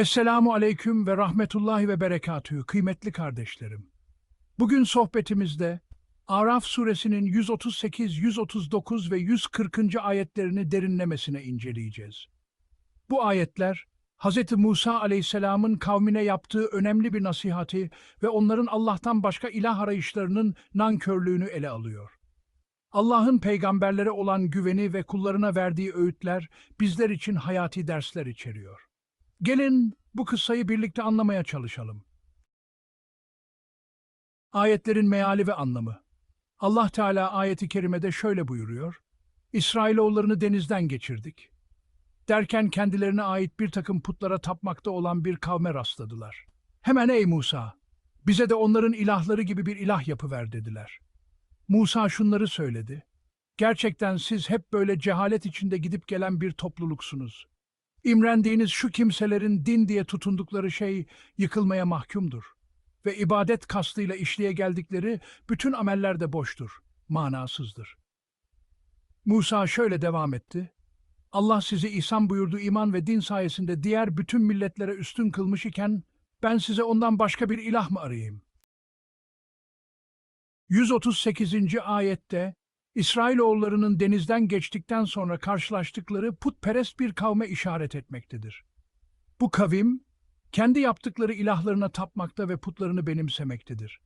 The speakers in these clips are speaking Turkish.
Esselamu aleyküm ve rahmetullahi ve berekatühü kıymetli kardeşlerim. Bugün sohbetimizde Araf suresinin 138, 139 ve 140. ayetlerini derinlemesine inceleyeceğiz. Bu ayetler, Hz. Musa aleyhisselamın kavmine yaptığı önemli bir nasihati ve onların Allah'tan başka ilah arayışlarının nankörlüğünü ele alıyor. Allah'ın peygamberlere olan güveni ve kullarına verdiği öğütler bizler için hayati dersler içeriyor. Gelin bu kıssayı birlikte anlamaya çalışalım. Ayetlerin meali ve anlamı. Allah Teala ayeti kerimede şöyle buyuruyor. İsrailoğullarını denizden geçirdik. Derken kendilerine ait bir takım putlara tapmakta olan bir kavme rastladılar. Hemen ey Musa, bize de onların ilahları gibi bir ilah yapıver dediler. Musa şunları söyledi. Gerçekten siz hep böyle cehalet içinde gidip gelen bir topluluksunuz. İmrendiğiniz şu kimselerin din diye tutundukları şey yıkılmaya mahkumdur. Ve ibadet kastıyla işliye geldikleri bütün ameller de boştur, manasızdır. Musa şöyle devam etti. Allah sizi ihsan buyurduğu iman ve din sayesinde diğer bütün milletlere üstün kılmış iken ben size ondan başka bir ilah mı arayayım? 138. ayette İsrailoğullarının denizden geçtikten sonra karşılaştıkları putperest bir kavme işaret etmektedir. Bu kavim, kendi yaptıkları ilahlarına tapmakta ve putlarını benimsemektedir.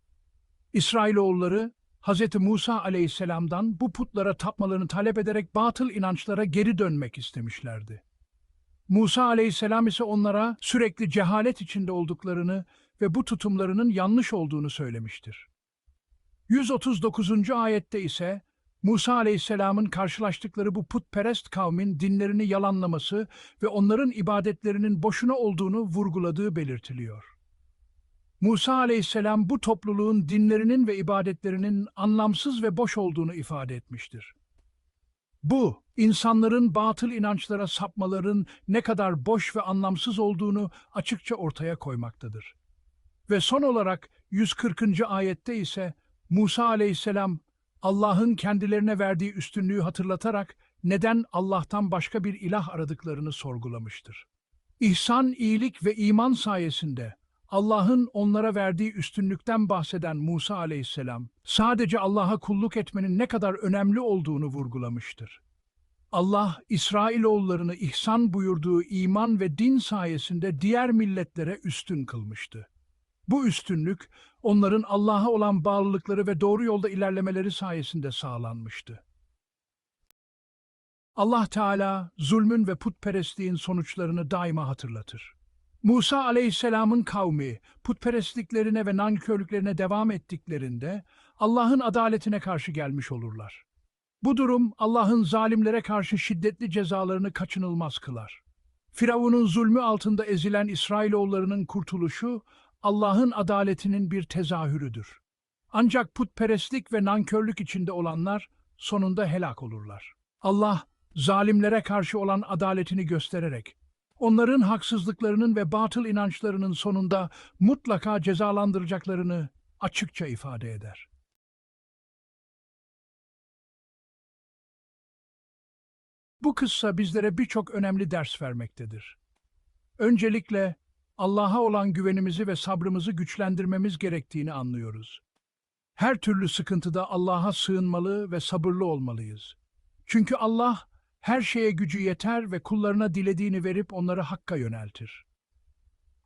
İsrailoğulları, Hz. Musa aleyhisselamdan bu putlara tapmalarını talep ederek batıl inançlara geri dönmek istemişlerdi. Musa aleyhisselam ise onlara sürekli cehalet içinde olduklarını ve bu tutumlarının yanlış olduğunu söylemiştir. 139. ayette ise Musa aleyhisselamın karşılaştıkları bu putperest kavmin dinlerini yalanlaması ve onların ibadetlerinin boşuna olduğunu vurguladığı belirtiliyor. Musa aleyhisselam bu topluluğun dinlerinin ve ibadetlerinin anlamsız ve boş olduğunu ifade etmiştir. Bu, insanların batıl inançlara sapmaların ne kadar boş ve anlamsız olduğunu açıkça ortaya koymaktadır. Ve son olarak 140. ayette ise Musa aleyhisselam Allah'ın kendilerine verdiği üstünlüğü hatırlatarak neden Allah'tan başka bir ilah aradıklarını sorgulamıştır. İhsan, iyilik ve iman sayesinde Allah'ın onlara verdiği üstünlükten bahseden Musa aleyhisselam, sadece Allah'a kulluk etmenin ne kadar önemli olduğunu vurgulamıştır. Allah, İsrailoğullarını ihsan buyurduğu iman ve din sayesinde diğer milletlere üstün kılmıştı. Bu üstünlük, onların Allah'a olan bağlılıkları ve doğru yolda ilerlemeleri sayesinde sağlanmıştı. Allah Teala, zulmün ve putperestliğin sonuçlarını daima hatırlatır. Musa aleyhisselamın kavmi, putperestliklerine ve nankörlüklerine devam ettiklerinde, Allah'ın adaletine karşı gelmiş olurlar. Bu durum, Allah'ın zalimlere karşı şiddetli cezalarını kaçınılmaz kılar. Firavun'un zulmü altında ezilen İsrailoğullarının kurtuluşu, Allah'ın adaletinin bir tezahürüdür. Ancak putperestlik ve nankörlük içinde olanlar sonunda helak olurlar. Allah, zalimlere karşı olan adaletini göstererek, onların haksızlıklarının ve batıl inançlarının sonunda mutlaka cezalandıracaklarını açıkça ifade eder. Bu kıssa bizlere birçok önemli ders vermektedir. Öncelikle Allah'a olan güvenimizi ve sabrımızı güçlendirmemiz gerektiğini anlıyoruz. Her türlü sıkıntıda Allah'a sığınmalı ve sabırlı olmalıyız. Çünkü Allah her şeye gücü yeter ve kullarına dilediğini verip onları hakka yöneltir.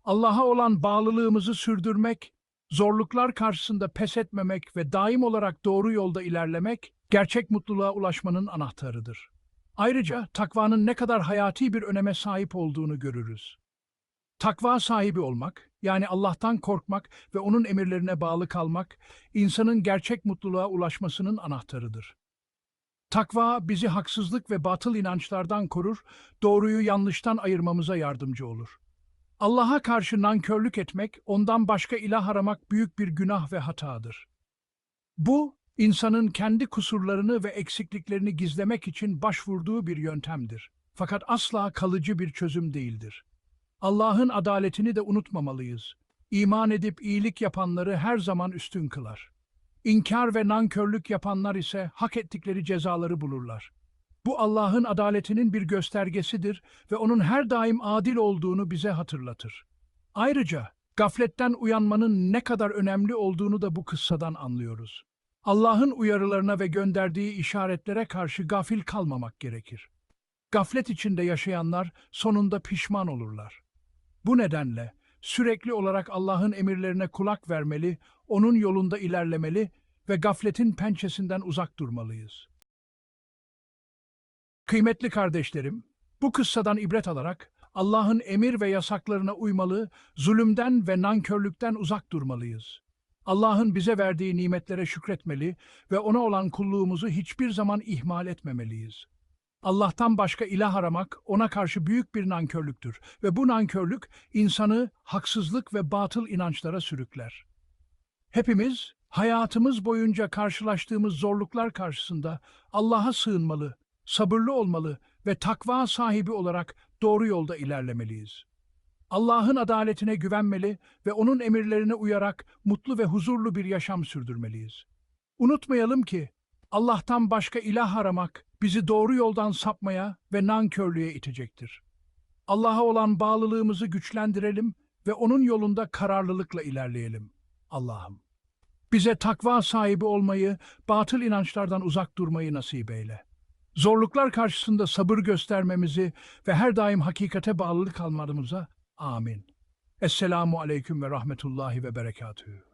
Allah'a olan bağlılığımızı sürdürmek, zorluklar karşısında pes etmemek ve daim olarak doğru yolda ilerlemek, gerçek mutluluğa ulaşmanın anahtarıdır. Ayrıca takvanın ne kadar hayati bir öneme sahip olduğunu görürüz. Takva sahibi olmak, yani Allah'tan korkmak ve O'nun emirlerine bağlı kalmak, insanın gerçek mutluluğa ulaşmasının anahtarıdır. Takva bizi haksızlık ve batıl inançlardan korur, doğruyu yanlıştan ayırmamıza yardımcı olur. Allah'a karşı nankörlük etmek, ondan başka ilah aramak büyük bir günah ve hatadır. Bu, insanın kendi kusurlarını ve eksikliklerini gizlemek için başvurduğu bir yöntemdir. Fakat asla kalıcı bir çözüm değildir. Allah'ın adaletini de unutmamalıyız. İman edip iyilik yapanları her zaman üstün kılar. İnkar ve nankörlük yapanlar ise hak ettikleri cezaları bulurlar. Bu Allah'ın adaletinin bir göstergesidir ve onun her daim adil olduğunu bize hatırlatır. Ayrıca gafletten uyanmanın ne kadar önemli olduğunu da bu kıssadan anlıyoruz. Allah'ın uyarılarına ve gönderdiği işaretlere karşı gafil kalmamak gerekir. Gaflet içinde yaşayanlar sonunda pişman olurlar. Bu nedenle sürekli olarak Allah'ın emirlerine kulak vermeli, onun yolunda ilerlemeli ve gafletin pençesinden uzak durmalıyız. Kıymetli kardeşlerim, bu kıssadan ibret alarak Allah'ın emir ve yasaklarına uymalı, zulümden ve nankörlükten uzak durmalıyız. Allah'ın bize verdiği nimetlere şükretmeli ve ona olan kulluğumuzu hiçbir zaman ihmal etmemeliyiz. Allah'tan başka ilah aramak ona karşı büyük bir nankörlüktür ve bu nankörlük insanı haksızlık ve batıl inançlara sürükler. Hepimiz hayatımız boyunca karşılaştığımız zorluklar karşısında Allah'a sığınmalı, sabırlı olmalı ve takva sahibi olarak doğru yolda ilerlemeliyiz. Allah'ın adaletine güvenmeli ve onun emirlerine uyarak mutlu ve huzurlu bir yaşam sürdürmeliyiz. Unutmayalım ki Allah'tan başka ilah aramak bizi doğru yoldan sapmaya ve nankörlüğe itecektir. Allah'a olan bağlılığımızı güçlendirelim ve onun yolunda kararlılıkla ilerleyelim. Allah'ım. Bize takva sahibi olmayı, batıl inançlardan uzak durmayı nasip eyle. Zorluklar karşısında sabır göstermemizi ve her daim hakikate bağlılık almamıza amin. Esselamu aleyküm ve rahmetullahi ve berekatühü.